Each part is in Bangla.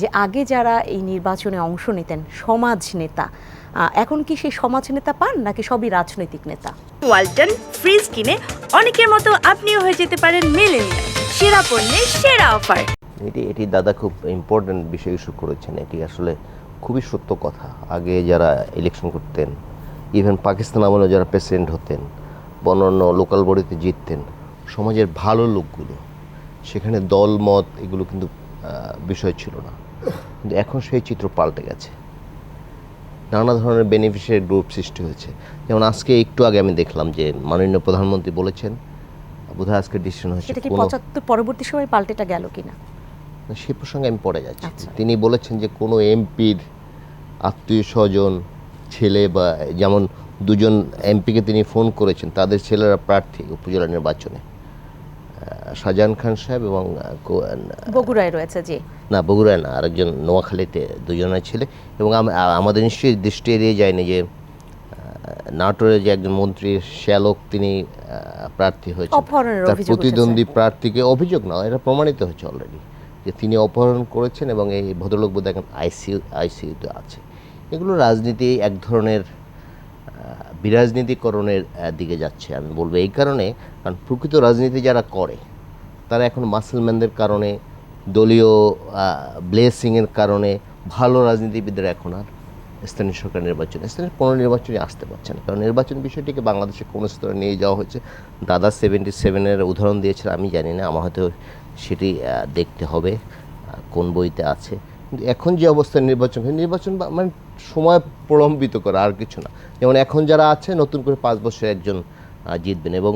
যে আগে যারা এই নির্বাচনে অংশ নিতেন সমাজ নেতা এখন কি সেই সমাজ নেতা পান নাকি সবই রাজনৈতিক নেতা? ওয়ালটন ফ্রিজ কিনে অনেকের মতো আপনিও হয়ে যেতে পারেন মেলেনিয়া সেরা পণ্যের সেরা অফার। এটি এটি দাদা খুব ইম্পর্ট্যান্ট বিষয় ইস্যু করেছেন। এটি আসলে খুবই সত্য কথা। আগে যারা ইলেকশন করতেন ইভেন পাকিস্তান আমলে যারা প্রেসিডেন্ট হতেন বা অন্যান্য লোকাল বডিতে জিততেন সমাজের ভালো লোকগুলো সেখানে দল মত এগুলো কিন্তু বিষয় ছিল না। কিন্তু এখন সেই চিত্র পাল্টে গেছে। নানা ধরনের বেনিফিশিয়ারি গ্রুপ সৃষ্টি হয়েছে। যেমন আজকে একটু আগে আমি দেখলাম যে মাননীয় প্রধানমন্ত্রী বলেছেন বোধহয় আজকে ডিসিশন হয়েছে সেটা কি পঁচাত্তর পরবর্তী সময় পাল্টেটা গেল কিনা? সে প্রসঙ্গে আমি পড়ে যাচ্ছি। আচ্ছা। তিনি বলেছেন যে কোনো এমপির আত্মীয় স্বজন ছেলে বা যেমন দুজন এমপিকে তিনি ফোন করেছেন তাদের ছেলেরা প্রার্থী উপজেলা নির্বাচনে। শাহজাহান খান সাহেব এবং বগুড়ায় রয়েছে জি। না বগুড়ায় না আরেকজন নোয়াখালীতে দুজনের ছেলে এবং আমাদের নিশ্চয়ই দৃষ্টি এড়িয়ে যায়নি যে নাটোরের যে একজন মন্ত্রী শ্যালক তিনি প্রার্থী হয়েছেন। অপহরণের তার প্রতিদ্বন্দ্বী প্রার্থীকে অভিযোগ না এটা প্রমাণিত হয়েছে অলরেডি যে তিনি অপহরণ করেছেন এবং এই ভদ্রলোক বোধ এখন আইসিইউ আইসিইউতে আছে। এগুলো রাজনীতি এক ধরনের বিরাজনীতিকরণের দিকে যাচ্ছে আমি বলব এই কারণে কারণ প্রকৃত রাজনীতি যারা করে তারা এখন মাসেলম্যানদের কারণে, দলীয় ব্লেসিংয়ের কারণে ভালো রাজনীতিবিদরা এখন আর স্থানীয় সরকার নির্বাচনে, স্থানীয় কোনো নির্বাচনে আসতে পারছে না। কারণ নির্বাচন বিষয়টিকে বাংলাদেশে কোনো স্তরে নিয়ে যাওয়া হয়েছে। দাদা সেভেন্টি সেভেনের উদাহরণ দিয়েছিল, আমি জানি না, আমার হয়তো সেটি দেখতে হবে কোন বইতে আছে। কিন্তু এখন যে অবস্থায় নির্বাচন হয় নির্বাচন মানে সময় প্রলম্বিত করা আর কিছু না। যেমন এখন যারা আছে, নতুন করে পাঁচ বছর একজন জিতবেন এবং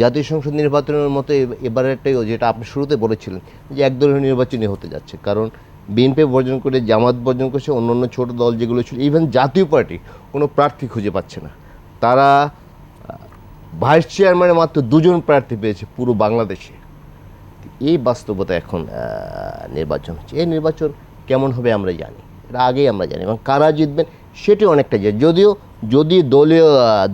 জাতীয় সংসদ নির্বাচনের মতো এবারেরটাই যেটা আপনি শুরুতে বলেছিলেন, যে একদলীয় নির্বাচনই হতে যাচ্ছে। কারণ বিএনপি বর্জন করে, জামাত বর্জন করছে অন্য অন্য ছোট দল যেগুলো ছিল ইভেন জাতীয় পার্টি কোনো প্রার্থী খুঁজে পাচ্ছে না। তারা ভাইস চেয়ারম্যানে মাত্র দুজন প্রার্থী পেয়েছে পুরো বাংলাদেশে। এই বাস্তবতা এখন নির্বাচন হচ্ছে। এই নির্বাচন কেমন হবে আমরা জানি এটা আগেই আমরা জানি, এবং কারা জিতবেন সেটি অনেকটা যায় যদিও, যদি দলীয়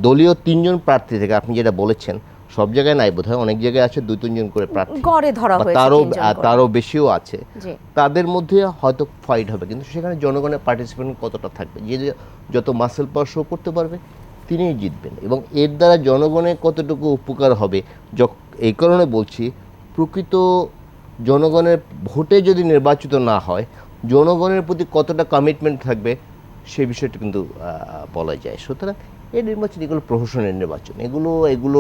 দলীয় তিনজন প্রার্থী থেকে আপনি যেটা বলেছেন সব জায়গায় নাই বোধ হয় অনেক জায়গায় আছে দুই তিনজন করে প্রার্থী। গড়ে ধরা হয়েছে তারও। তারও বেশিও আছে। তাদের মধ্যে হয়তো ফাইট হবে কিন্তু সেখানে জনগণের পার্টিসিপেন্ট কতটা থাকবে? যে যত মাসেল পাওয়ার শো করতে পারবে তিনিই জিতবেন। এবং এর দ্বারা জনগণের কতটুকু উপকার হবে এই কারণে বলছি প্রকৃত জনগণের ভোটে যদি নির্বাচিত না হয় জনগণের প্রতি কতটা কমিটমেন্ট থাকবে সেই বিষয়টি কিন্তু বলা যায়। সুতরাং এই নির্বাচন এগুলো প্রহসনের নির্বাচন। এগুলো এগুলো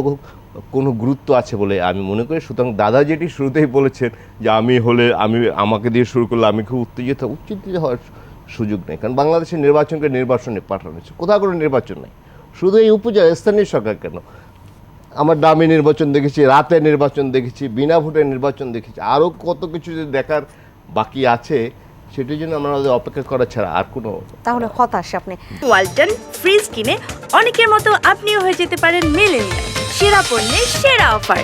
কোনো গুরুত্ব আছে বলে আমি মনে করি। সুতরাং দাদা যেটি শুরুতেই বলেছেন যে আমি হলে আমি, আমাকে দিয়ে শুরু করলে আমি খুব উত্তেজিত। উত্তেজিত হওয়ার সুযোগ নেই। কারণ বাংলাদেশের নির্বাচনকে নির্বাচনে পাঠানো হয়েছে। কোথাও কোনো নির্বাচন নেই। শুধু এই উপজেলা, স্থানীয় সরকার কেন? আমার দামি নির্বাচন দেখেছি, রাতে নির্বাচন দেখেছি, বিনা ভোটে নির্বাচন দেখেছি। আরও কত কিছু যে দেখার বাকি আছে সেটির জন্য আমাদের অপেক্ষা করা ছাড়া আর কোনো তাহলে হতাশ আপনি। ওয়ালটন ফ্রিজ কিনে অনেকের মতো আপনিও হয়ে যেতে পারেন মেলেনিয়া সেরা পণ্যের সেরা অফার।